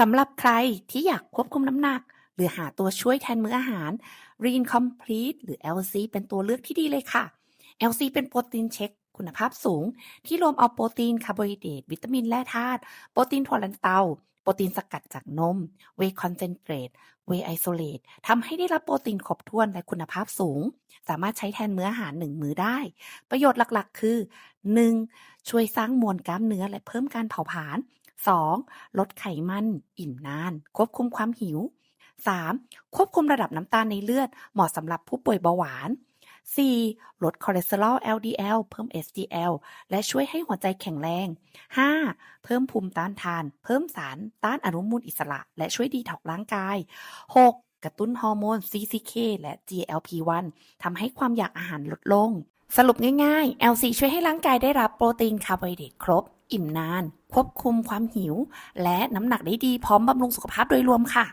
สำหรับใครที่อยากควบคุมน้ำหนัก หรือหาตัวช่วยแทนมื้ออาหาร Lean Complete หรือ LC เป็นตัวเลือกที่ดีเลยค่ะ LC เป็นโปรตีนเช็คคุณภาพสูง ที่รวมเอาโปรตีนคาร์โบไฮเดรตวิตามินแร่ธาตุโปรตีนถั่วลันเตา โปรตีนสกัดจากนม เวคอนเซนเทรตเวไอโซเลตทำให้ได้รับโปรตีนครบถ้วนและคุณภาพสูง สามารถใช้แทนมื้ออาหารหนึ่งมื้อได้ ประโยชน์หลักๆ คือ 1. ช่วยสร้างมวลกล้ามเนื้อและเพิ่มการเผาผลาญ 2. ลดไขมันอิ่มนาน ควบคุมความหิว 3. ควบคุมระดับน้ำตาลในเลือด เหมาะสำหรับผู้ป่วยเบาหวาน 4. ลดคอเลสเตอรอล LDL เพิ่ม HDL และช่วยให้หัวใจแข็งแรง 5. เพิ่มภูมิต้านทาน เพิ่มสารต้านอนุมูลอิสระ และช่วยดีท็อกร่างกาย 6. กระตุ้นฮอร์โมน CCK และ GLP-1 ทำให้ความอยากอาหารลดลง สรุปง่ายๆ LC ช่วยให้ร่างกายได้รับโปรตีนคาร์โบไฮเดรตครบ อิ่มนาน ควบคุมความหิว และน้ำหนักได้ดีพร้อมบำรุงสุขภาพโดยรวมค่ะ